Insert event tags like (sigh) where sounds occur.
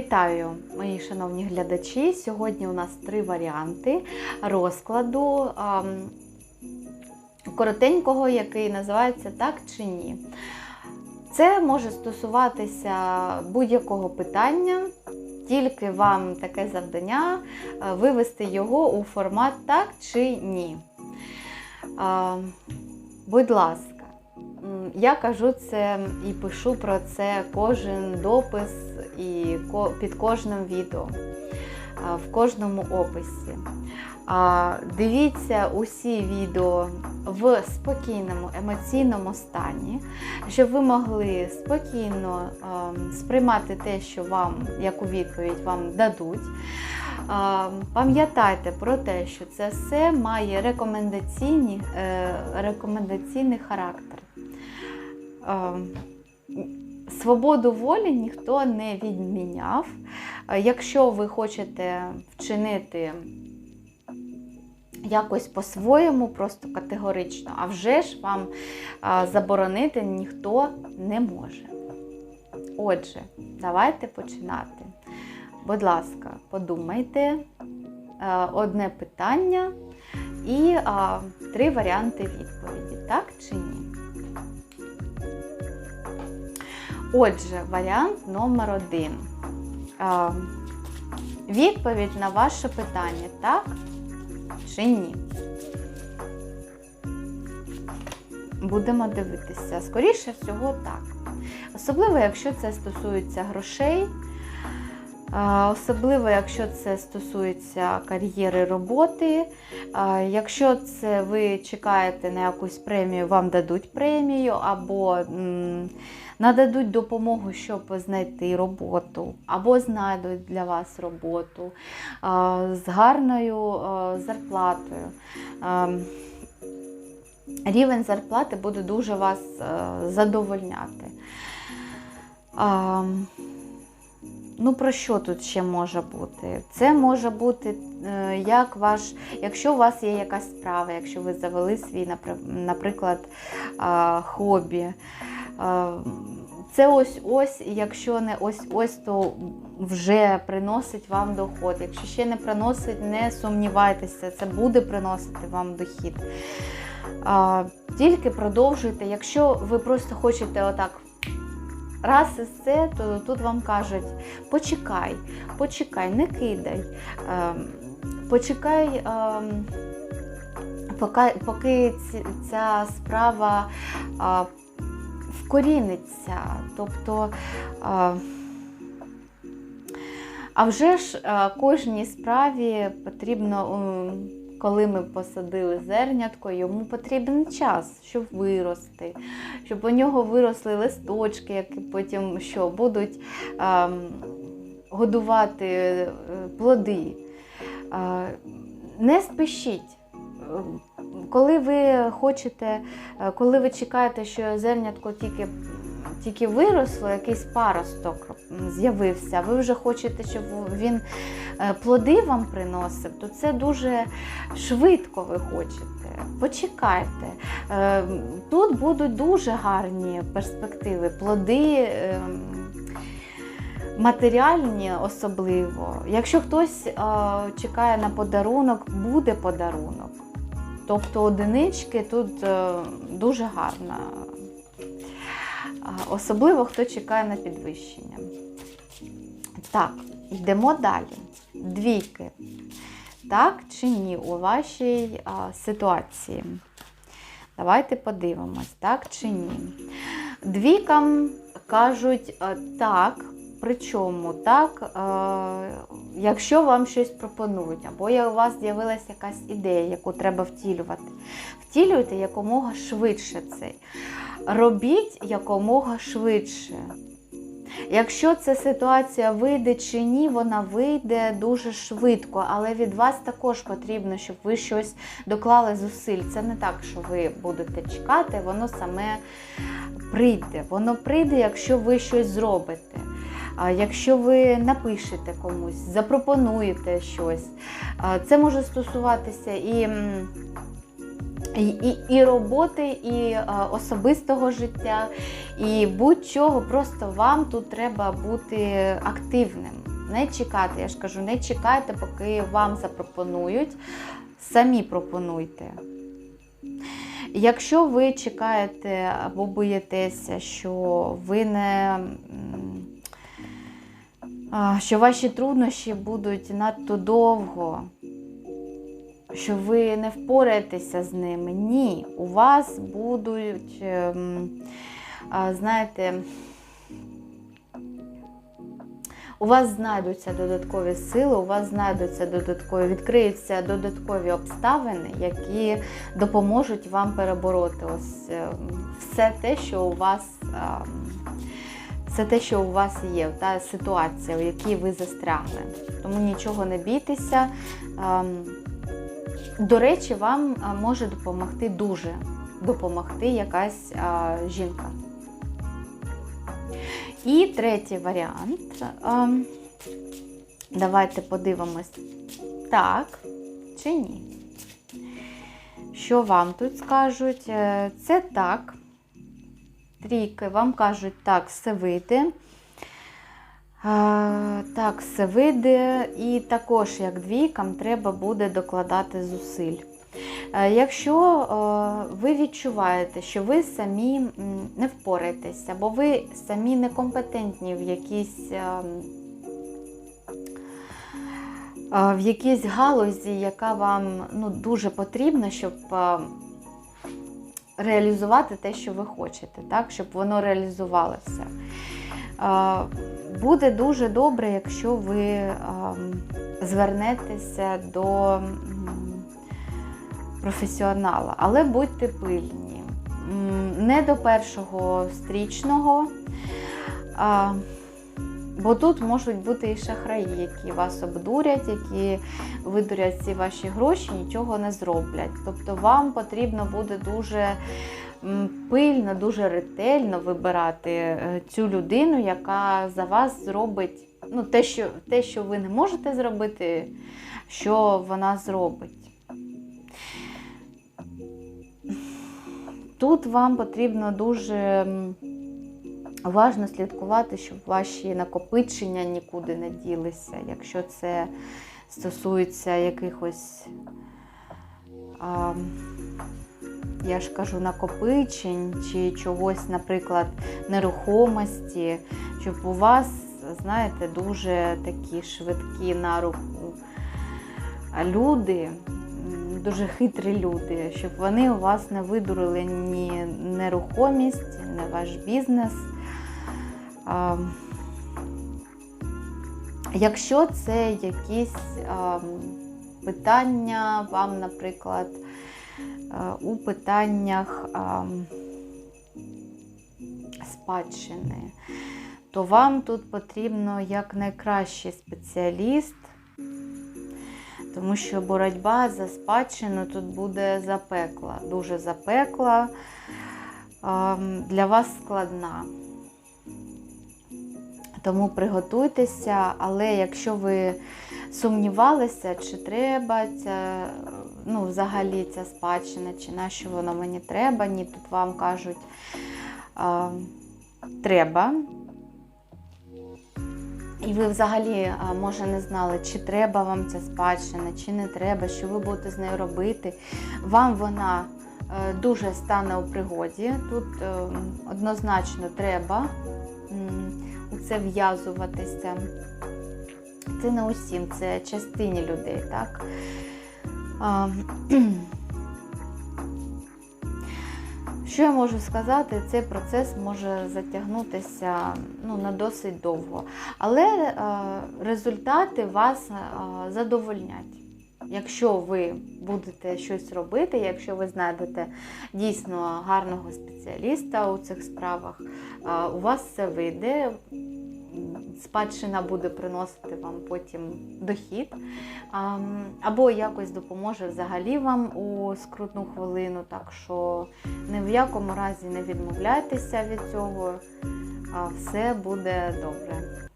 Вітаю, мої шановні глядачі. Сьогодні у нас три варіанти розкладу коротенького, який називається Так чи ні. Це може стосуватися будь-якого питання, тільки вам таке завдання е, вивести його у формат так чи ні. Будь ласка. Я кажу це і пишу про це кожен допис і під кожним відео, в кожному описі. Дивіться усі відео в спокійному емоційному стані, щоб ви могли спокійно сприймати те, що вам, яку відповідь вам дадуть. Пам'ятайте про те, що це все має е, рекомендаційний характер. Свободу волі ніхто не відміняв. Е, Якщо ви хочете вчинити якось по-своєму, просто категорично, а вже ж вам заборонити ніхто не може. Отже, давайте починати. Будь ласка, подумайте е, одне питання і три варіанти відповіді: так чи ні. Отже, варіант номер один. Відповідь на ваше питання так чи ні. Будемо дивитися. Скоріше всього, так. Особливо, якщо це стосується грошей, особливо, якщо це стосується кар'єри роботи. Якщо це ви чекаєте на якусь премію, вам дадуть премію, або нададуть допомогу, щоб знайти роботу, або знайдуть для вас роботу з гарною зарплатою. Рівень зарплати буде дуже вас е, задовольняти. Ну, про що тут ще може бути? Це може бути, е, як ваш, якщо у вас є якась справа, якщо ви завели свій, наприклад, хобі. Це ось-ось, якщо не ось-ось, то вже приносить вам доход. Якщо ще не приносить, не сумнівайтеся, це буде приносити вам дохід. Тільки продовжуйте. Якщо ви просто хочете отак раз і все, то тут вам кажуть: почекай, почекай, не кидай, ем, почекай, ем, поки, ця справа вкоріниться. Тобто. а, вже ж е, кожній справі потрібно, м, коли ми посадили зернятко, йому потрібен час, щоб вирости, щоб у нього виросли листочки, які потім що будуть ем, годувати е, плоди. Е, Не спішіть. Коли ви хочете, е, коли ви чекаєте, що зернятко тільки тільки виросло, якийсь паросток з'явився, ви вже хочете, щоб він е, плоди вам приносив, то це дуже швидко ви хочете. Почекайте. Е, Тут будуть дуже гарні перспективи, плоди. е, Матеріальні особливо. Якщо хтось е, чекає на подарунок, буде подарунок. Тобто одинички тут е, дуже гарна. Особливо хто чекає на підвищення. Так, йдемо далі. Двійки. Так чи ні у вашій а, ситуації? Давайте подивимось, так чи ні. Двійкам кажуть а, так, причому так, е, якщо вам щось пропонують, або у вас з'явилася якась ідея, яку треба втілювати. Втілюйте якомога швидше це. Робіть якомога швидше. Якщо ця ситуація вийде чи ні, вона вийде дуже швидко, але від вас також потрібно, щоб ви щось доклали зусиль. Це не так, що ви будете чекати, воно саме прийде. Воно прийде, якщо ви щось зробите. Якщо ви напишете комусь, запропонуєте щось, це може стосуватися і і, і, і роботи, і е, особистого життя, і будь-чого. Просто вам тут треба бути активним. Не чекати, я ж кажу, не чекайте, поки вам запропонують. Самі пропонуйте. Якщо ви чекаєте або боїтеся, що ви не що ваші труднощі будуть надто довго, що ви не впораєтеся з ними, ні, у вас будуть, ем, знаєте, у вас знайдуться додаткові сили, у вас знайдуться додаткові, відкриються додаткові обставини, які допоможуть вам перебороти ось е, все те, що у вас, а, все те, що у вас є, та ситуація, у якій ви застрягли. Тому нічого не бійтеся. А, До речі, вам може допомогти дуже допомогти якась а, жінка. І третій варіант. Ем, Давайте подивимось, так чи ні. Що вам тут скажуть? Е, Це так. Трійки вам кажуть, так, все вийде. Так, все вийде. І також, як двійкам, треба буде докладати зусиль. Е, Якщо е, ви відчуваєте, що ви самі не впораєтесь, або ви самі некомпетентні в якійсь, е, в якійсь галузі, яка вам ну, дуже потрібна, щоб реалізувати те, що ви хочете, так? щоб воно реалізувалося. Буде дуже добре, якщо ви звернетеся до професіонала, але будьте пильні. Не до першого стрічного, бо тут можуть бути і шахраї, які вас обдурять, які видурять ці ваші гроші, нічого не зроблять. Тобто вам потрібно буде дуже пильно, дуже ретельно вибирати е, цю людину, яка за вас зробить ну, те, що, те, що ви не можете зробити, що вона зробить. Тут вам потрібно дуже м, уважно слідкувати, щоб ваші накопичення нікуди не ділися. Якщо це стосується якихось, а, я ж кажу, накопичень чи чогось, наприклад, нерухомості, щоб у вас, знаєте, дуже такі швидкі на руку люди, дуже хитрі люди, щоб вони у вас не видурили ні нерухомість, ні ваш бізнес. Якщо це якісь питання, вам, наприклад, у питаннях спадщини, то вам тут потрібно як найкращий спеціаліст, тому що боротьба за спадщину тут буде запекла, дуже запекла, для вас складна. Тому приготуйтеся, але якщо ви сумнівалися, чи треба ця, ну, взагалі ця спадщина, чи на що воно мені треба, ні, тут вам кажуть, а, треба. І ви взагалі, може, не знали, чи треба вам ця спадщина, чи не треба, що ви будете з нею робити. Вам вона е, дуже стане у пригоді. Тут е, однозначно треба це в'язуватися. Це не усім, це частині людей, так? А, (clears throat) Що я можу сказати, цей процес може затягнутися ну, на досить довго. Але е, результати вас е, задовольнять. Якщо ви будете щось робити, якщо ви знайдете дійсно гарного спеціаліста у цих справах, у вас все вийде. Спадщина буде приносити вам потім дохід, або якось допоможе взагалі вам у скрутну хвилину. Так що ні в якому разі не відмовляйтеся від цього, все буде добре.